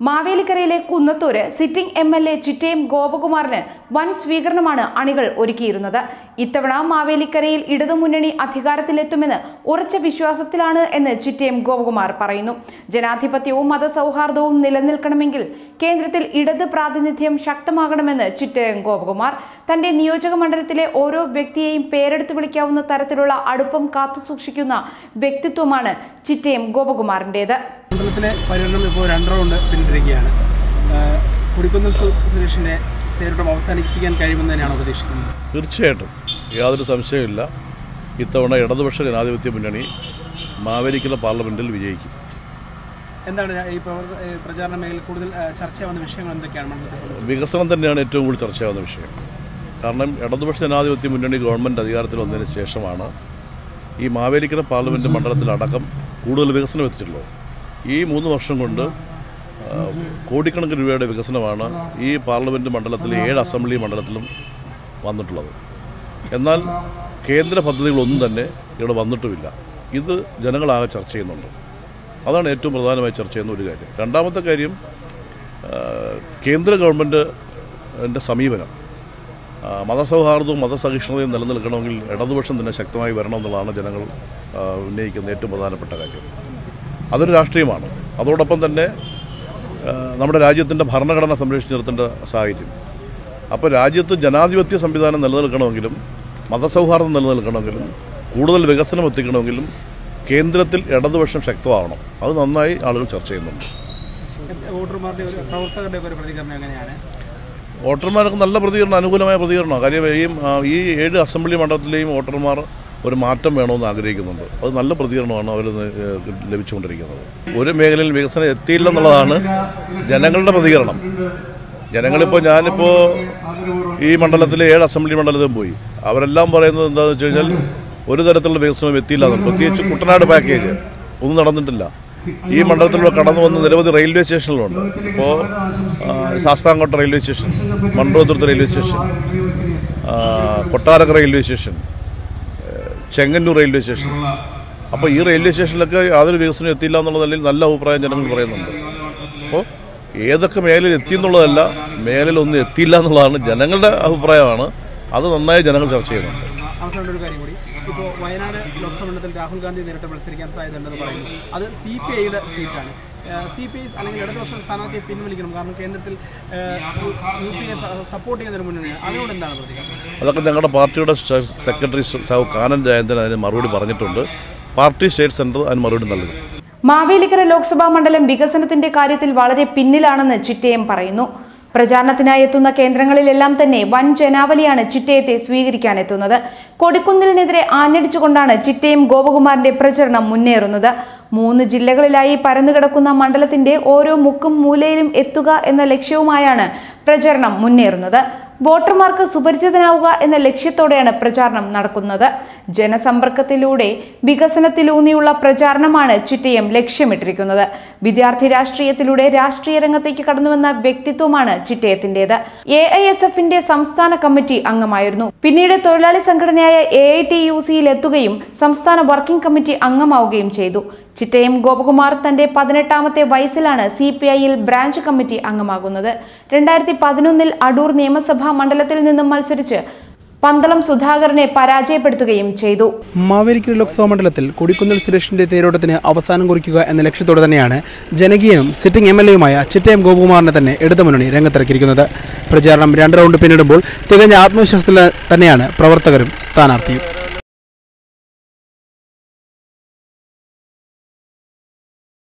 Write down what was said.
മാവേലിക്കരയിലെ Kunnathur sitting M L A Chittayam ഗോപകുമാറിന് വൻ സ്വീകരണമാണ് അണികൾ ഒരുക്കിയിരുന്നത്. ഇത്തവണ മാവേലിക്കരയിൽ ഇടതുമുന്നണി അധികാരത്തിലെത്തുമെന്ന് ഉറച്ച വിശ്വാസത്തിലാണ് എന്ന് ചിറ്റയം ഗോപകുമാർ പറയുന്നു. ജനാധിപത്യവും മതസൗഹാർദ്ദവും നിലനിൽക്കണമെങ്കിൽ കേന്ദ്രത്തിൽ ഇടത് പ്രാതിനിധ്യം ശക്തമാകണമെന്ന് ചിറ്റയം ഗോപകുമാർ. തന്റെ നിയോജക മണ്ഡലത്തിലെ ഓരോ വ്യക്തിയെയും പേരെടുത്ത് വിളിക്കാവുന്ന തരത്തിലുള്ള അടുപ്പം കാത്തുസൂക്ഷിക്കുന്ന വ്യക്തിത്വമാണ് ചിറ്റയം ഗോപകുമാറിന്റെത് മണ്ഡലത്തിലെ പര്യടനം ഇപ്പോൾ രണ്ട് റൗണ്ട് പിന്നിട്ടിരിക്കുകയാണ്. കുടിക്കുന്ന കൊടിക്കുന്നിൽ സുരേഷിന്റെ പേരുടെ അവസാനിപ്പിക്കാൻ കഴിയുമെന്ന് തന്നെയാണോ പ്രതീക്ഷിക്കുന്നത്? തീർച്ചയായിട്ടും. യാതൊരു സംശയമില്ല ഇത്തവണ ഇടതുപക്ഷ ജനാധിപത്യ മുന്നണി മാവേലിക്കുള്ള പാർലമെന്റിൽ വിജയിക്കും. എന്താണ് ഈ പ്രചാരണ മേഖലയിൽ കൂടുതൽ ചർച്ചയാവുന്ന വിഷയങ്ങൾ എന്തൊക്കെയാണ് വികസനം തന്നെയാണ് ഏറ്റവും കൂടുതൽ ചർച്ചയാവുന്ന വിഷയം. കാരണം ഇടതുപക്ഷ ജനാധിപത്യ മുന്നണി ഗവൺമെന്റ് അധികാരത്തിൽ വന്നതിന് ശേഷമാണ് ഈ മാവേലിക്കര പാർലമെന്റ് മണ്ഡലത്തിലടക്കം കൂടുതൽ വികസനം എത്തിച്ചിട്ടുള്ളത് ഈ മൂന്ന് വർഷം കൊണ്ട് കോടിക്കണക്കിന് രൂപയുടെ വികസനമാണ് ഈ പാർലമെന്റ് മണ്ഡലത്തിലെ ഏഴ് അസംബ്ലി മണ്ഡലത്തിലും വന്നിട്ടുള്ളത്. എന്നാൽ കേന്ദ്ര പദ്ധതികളൊന്നും തന്നെ ഇവിടെ വന്നിട്ടുമില്ല. ഇത് ജനങ്ങളാകെ ചർച്ച ചെയ്യുന്നുണ്ട്. അതാണ് ഏറ്റവും പ്രധാനമായി ചർച്ച ചെയ്യുന്ന ഒരു കാര്യം. രണ്ടാമത്തെ കാര്യം കേന്ദ്ര ഗവൺമെന്റിന്റെ സമീപനം. മതസൗഹാർദ്ദവും മതസഹിഷ്ണുതയും നിലനിൽക്കണമെങ്കിൽ ഇടതുപക്ഷം തന്നെ ശക്തമായി വരണമെന്നുള്ളതാണ് ജനങ്ങൾ ഉന്നയിക്കുന്ന ഏറ്റവും പ്രധാനപ്പെട്ട കാര്യം. അതൊരു രാഷ്ട്രീയമാണ്. അതോടൊപ്പം തന്നെ നമ്മുടെ രാജ്യത്തിന്റെ ഭരണഘടന സംരക്ഷിച്ച് നിർത്തേണ്ട സാഹചര്യം. അപ്പോൾ രാജ്യത്ത് ജനാധിപത്യ സംവിധാനം നിലനിൽക്കണമെങ്കിലും മതസൗഹാർദ്ദം നിലനിൽക്കണമെങ്കിലും കൂടുതൽ വികസനം എത്തിക്കണമെങ്കിലും കേന്ദ്രത്തിൽ ഇടതുപക്ഷം ശക്തമാവണം. അത് നന്നായി ആളുകൾ ചർച്ച ചെയ്യുന്നുണ്ട്. വോട്ടർമാർക്ക് നല്ല പ്രതികരണം അനുകൂലമായ പ്രതികരണമാണ്. കാര്യം ഈ ഏഴ് അസംബ്ലി മണ്ഡലത്തിലെയും വോട്ടർമാർ ഒരു മാറ്റം വേണമെന്ന് ആഗ്രഹിക്കുന്നുണ്ട്. അത് നല്ല പ്രതികരണമാണ് അവർ ലഭിച്ചുകൊണ്ടിരിക്കുന്നത്. ഒരു മേഖലയിൽ വികസനം എത്തിയില്ലെന്നുള്ളതാണ് ജനങ്ങളുടെ പ്രതികരണം. ജനങ്ങളിപ്പോൾ ഞാനിപ്പോൾ ഈ മണ്ഡലത്തിലെ ഏഴ് അസംബ്ലി മണ്ഡലത്തിലും പോയി. അവരെല്ലാം പറയുന്നത് എന്താണെന്ന് വെച്ച് കഴിഞ്ഞാൽ ഒരു തരത്തിലുള്ള വികസനം എത്തിയില്ല പ്രത്യേകിച്ച് കുട്ടനാട് പാക്കേജ് ഒന്നും നടന്നിട്ടില്ല. ഈ മണ്ഡലത്തിലൂടെ കടന്നു വന്ന നിരവധി റെയിൽവേ സ്റ്റേഷനുകളുണ്ട് ഇപ്പോൾ Sasthamkotta railway station Mandrothuruthu railway station Kottarakkara railway station Chengannur railway station. അപ്പോൾ ഈ റെയിൽവേ സ്റ്റേഷനിലൊക്കെ യാതൊരു വികസനം എത്തിയില്ല എന്നുള്ളതല്ലെങ്കിൽ നല്ല അഭിപ്രായം ജനങ്ങൾ പറയുന്നുണ്ട്. അപ്പോൾ ഏതൊക്കെ മേഖലയിൽ എത്തി എന്നുള്ളതല്ല മേഖലയിലൊന്നും എത്തിയില്ല എന്നുള്ളതാണ് ജനങ്ങളുടെ അഭിപ്രായമാണ്. അത് നന്നായി ജനങ്ങൾ ചർച്ച ചെയ്യുന്നുണ്ട്. അവസാനം ഒരു കാര്യം കൂടി. ഇപ്പോൾ വയനാട് ലോക്സഭ മണ്ഡലത്തിൽ രാഹുൽ ഗാന്ധി നേരിട്ട് മത്സരിക്കാൻ സാധ്യതയുണ്ടെന്ന് പറയുന്നു. അത് സി പി ഐയുടെ സീറ്റാണ്. സി പി ഐ അല്ലെങ്കിൽ ഇടതുപക്ഷ സ്ഥാനാർത്ഥിയെ പിൻവലിക്കണം. കാരണം കേന്ദ്രത്തിൽ യു പി എ സപ്പോർട്ട് ചെയ്യുന്നതിന് മുന്നിലാണ്. അതിനോട് എന്താണ് പ്രതികരണം അതൊക്കെ ഞങ്ങളുടെ പാർട്ടിയുടെ സെക്രട്ടറി സാഹു കാനൻ ജയന്തൻ അതിന് മറുപടി പറഞ്ഞിട്ടുണ്ട്. പാർട്ടി സ്റ്റേറ്റ് സെന്റർ അതിന് മറുപടി നൽകും. മാവേലിക്കര ലോക്സഭാ മണ്ഡലം വികസനത്തിന്റെ കാര്യത്തിൽ വളരെ പിന്നിലാണെന്ന് ചിറ്റയം പറയുന്നു. പ്രചാരണത്തിനായി എത്തുന്ന കേന്ദ്രങ്ങളിലെല്ലാം തന്നെ വൻ ജനാവലിയാണ് ചിറ്റയത്തെ സ്വീകരിക്കാനെത്തുന്നത്. കൊടിക്കുന്നിലിനെതിരെ ആഞ്ഞടിച്ചുകൊണ്ടാണ് ചിറ്റയും ഗോപകുമാറിന്റെ പ്രചരണം മുന്നേറുന്നത്. മൂന്ന് ജില്ലകളിലായി പരന്നുകിടക്കുന്ന മണ്ഡലത്തിന്റെ ഓരോ മുക്കും മൂലയിലും എത്തുക എന്ന ലക്ഷ്യവുമായാണ് പ്രചരണം മുന്നേറുന്നത്. വോട്ടർമാർക്ക് സുപരിചിതനാവുക എന്ന ലക്ഷ്യത്തോടെയാണ് പ്രചാരണം നടക്കുന്നത്. ജനസമ്പർക്കത്തിലൂടെ വികസനത്തിലൂന്നിയുള്ള പ്രചാരണമാണ് ചിറ്റയം ലക്ഷ്യമിട്ടിരിക്കുന്നത്. വിദ്യാർത്ഥി രാഷ്ട്രീയത്തിലൂടെ രാഷ്ട്രീയ രംഗത്തേക്ക് കടന്നുവന്ന വ്യക്തിത്വമാണ് ചിറ്റയത്തിന്റേത് എ ഐ എസ് എഫിന്റെ സംസ്ഥാന കമ്മിറ്റി അംഗമായിരുന്നു. പിന്നീട് തൊഴിലാളി സംഘടനയായ എ ഐ ടി യു സിയിൽ എത്തുകയും സംസ്ഥാന വർക്കിംഗ് കമ്മിറ്റി അംഗമാവുകയും ചെയ്തു. ചിറ്റയം ഗോപകുമാർ തന്റെ പതിനെട്ടാമത്തെ വയസ്സിലാണ് സി പി ഐയിൽ ബ്രാഞ്ച് കമ്മിറ്റി അംഗമാകുന്നത്. രണ്ടായിരത്തി പതിനൊന്നിൽ അടൂർ നിയമസഭാ മണ്ഡലത്തിൽ നിന്നും മത്സരിച്ച് പന്തളം സുധാകരനെ പരാജയപ്പെടുത്തുകയും ചെയ്തു. മാവേലിക്കര ലോക്സഭാ മണ്ഡലത്തിൽ കൊടിക്കുന്നിൽ സുരേഷിന്റെ തേരോട്ടത്തിന് അവസാനം കുറിക്കുക എന്ന ലക്ഷ്യത്തോടെ തന്നെയാണ് ജനകീയനും സിറ്റിംഗ് എം എൽ എയുമായ ചിറ്റയം ഗോപകുമാറിനെ തന്നെ ഇടതു മുന്നണി രംഗത്തിറക്കിയിരിക്കുന്നത്. പ്രചാരണം രണ്ട് റൗണ്ട് പിന്നിടുമ്പോൾ തികഞ്ഞ ആത്മവിശ്വാസത്തിൽ തന്നെയാണ് പ്രവർത്തകരും സ്ഥാനാർത്ഥിയും.